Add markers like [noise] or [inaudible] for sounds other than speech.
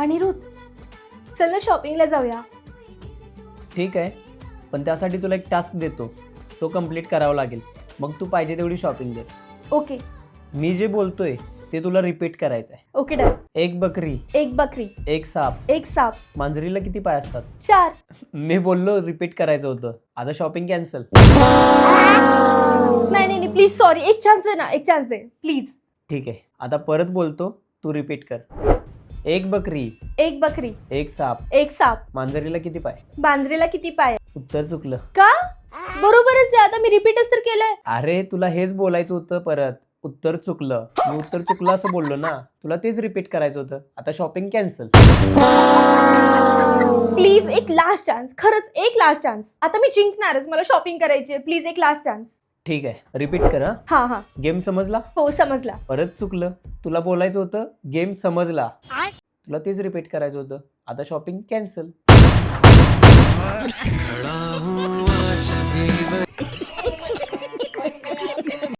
अनिरुद्ध चल ना शॉपिंगला जाऊया. ठीक आहे. पण त्यासाठी तुला एक टास्क देतो. तो कंप्लीट करावा लागेल. मग तू पाहिजे तेवढी शॉपिंग कर ओके. मी जे बोलतोय ते तुला रिपीट करायचं आहे ओके डन. एक बकरी एक बकरी. एक साप. एक साप. मांजरीला किती पाय असतात? चार. [laughs] मी बोललो रिपीट करायचं होतं. आता शॉपिंग कॅन्सल नाही नाही नाही प्लीज सॉरी एक चान्स दे ना एक चान्स दे. प्लीज ठीक आहे. आता परत बोलतो तू रिपीट कर. एक बकरी एक बकरी एक साप. एक साप. मांजरीला किती पाय? मांजरीला किती पाय? उत्तर चुकलं. का? बरोबरच आहे. आता मी रिपीटच तर केलंय. अरे तुला हेच बोलायचं होतं परत. उत्तर चुकलं. मी उत्तर चुकलं असं बोललो ना. तुला तेच रिपीट करायचं होतं. आता शॉपिंग कॅन्सल प्लीज एक लास्ट चान्स खरंच एक लास्ट चान्स आता मी जिंकणारच. मला शॉपिंग करायची आहे. प्लीज एक लास्ट चान्स ठीक आहे. रिपीट कर हा. हा हा. गेम समजला? हो समजला. परत चुकलं. तुला बोलायचं होतं. गेम समजला. तुला तेच रिपीट करायचं होतं. आता शॉपिंग कॅन्सल